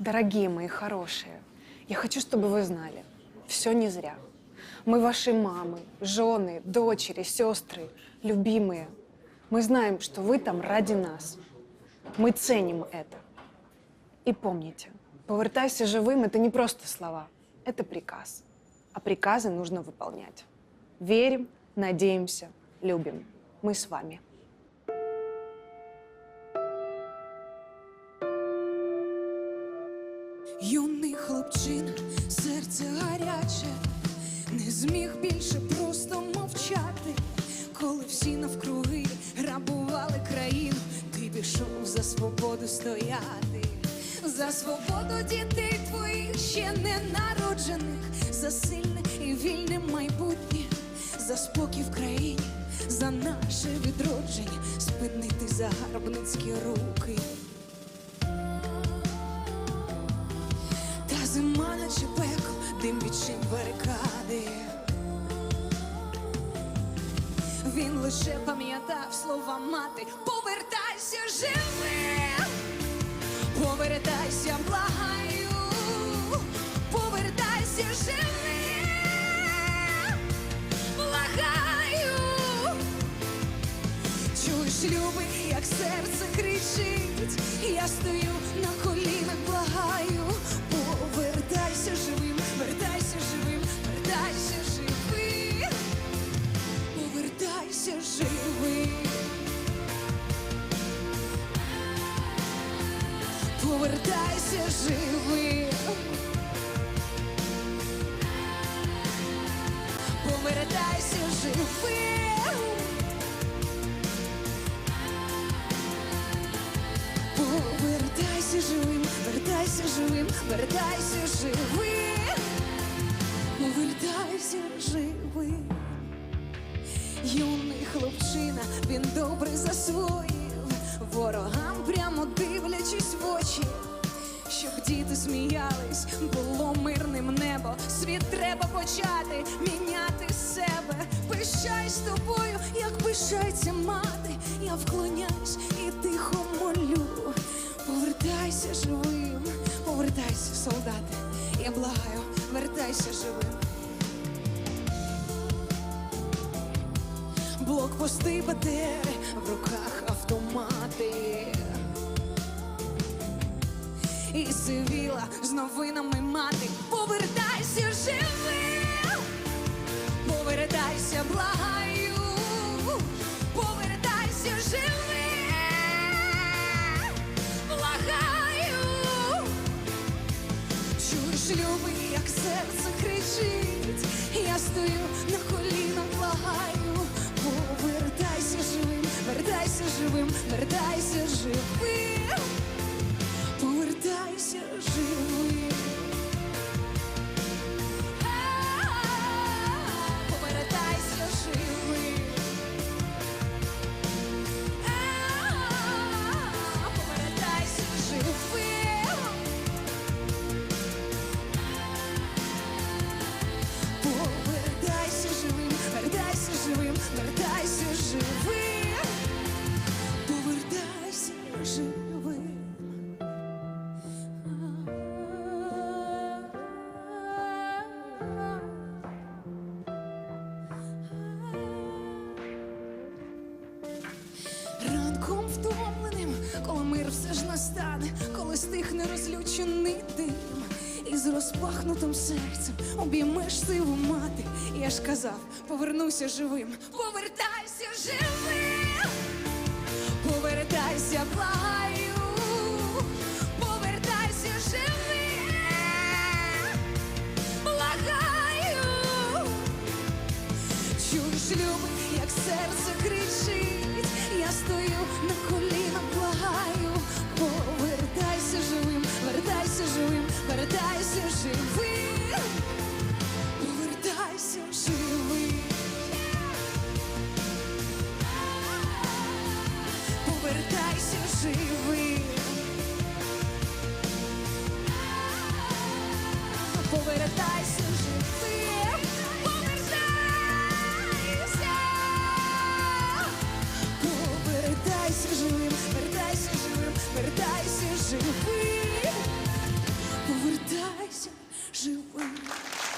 Дорогие мои хорошие, я хочу, чтобы вы знали, все не зря. Мы ваши мамы, жены, дочери, сестры, любимые. Мы знаем, что вы там ради нас. Мы ценим это. И помните, повертайся живым – это не просто слова, это приказ. А приказы нужно выполнять. Верим, надеемся, любим. Мы с вами. Юний хлопчина, серце гаряче, не зміг більше просто мовчати, коли всі навкруги грабували країну, ти пішов за свободу стояти, за свободу дітей твоїх ще не народжених, за сильне і вільне майбутнє, за спокій в країні, за наше відродження, спинити загарбницькі руки. Дим барикади. Він лише пам'ятав слова мати. Повертайся живим, повертайся, благаю, повертайся живим, благаю. Чуєш, любий, як серце кричить, я стою на колінах, благаю, Повертайся живим. Повертайся живим. Повертайся живим, вертайся живим, вертайся живим, повертайся живим. Юний хлопчина, він добре засвоїв, ворогам прямо дивлячись в очі, діти сміялись, було мирним небо. Світ треба почати міняти себе. Пишаюсь тобою, як пишається мати. Я вклоняюсь і тихо молю. Повертайся живим, повертайся, солдати. Я благаю, вертайся живим. Блокпости БТР, в руках автомати. І сивіла. З новинами мати. Повертайся живим, повертайся, благаю, повертайся живим, благаю. Чуєш, любий, як серце кричить, я стою на колінах, благаю, повертайся живим, вертайся живим, вертайся живим, коли мир все ж настане, коли стихне розлючений дим, і з розпахнутим серцем обіймеш сиву мати. Я ж казав, повернуся живим, повертайся живим, повертайся, благаю, повертайся живим, благаю. Чуєш, любий, як серце кричить, я стою на колінах, 哎呦